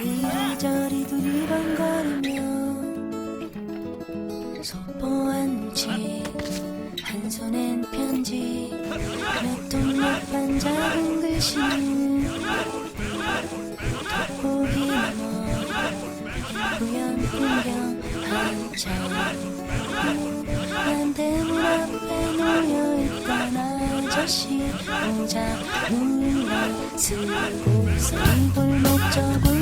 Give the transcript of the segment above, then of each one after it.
이리저리 두리번거리며 소포한 무지 한 손엔 편지 몇통몇반 작은 글씨는 돋보기 넘어 부연 풍경 한참 난 대문 앞에 놓여있던 아저씨 모자 물러 쓰고서 이 골목 저골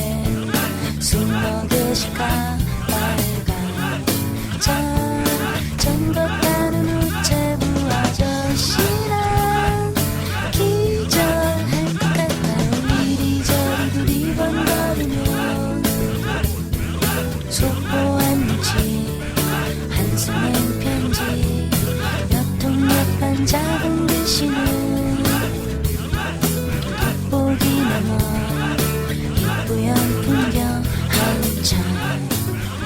속보한지 한숨 편지 몇통몇반 작은 글씨는 돋보기 넘어 이쁘연 풍경 한참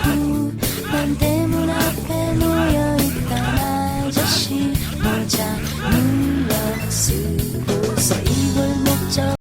후난 대문 앞에 모여있던 아저씨 모자 눌렀으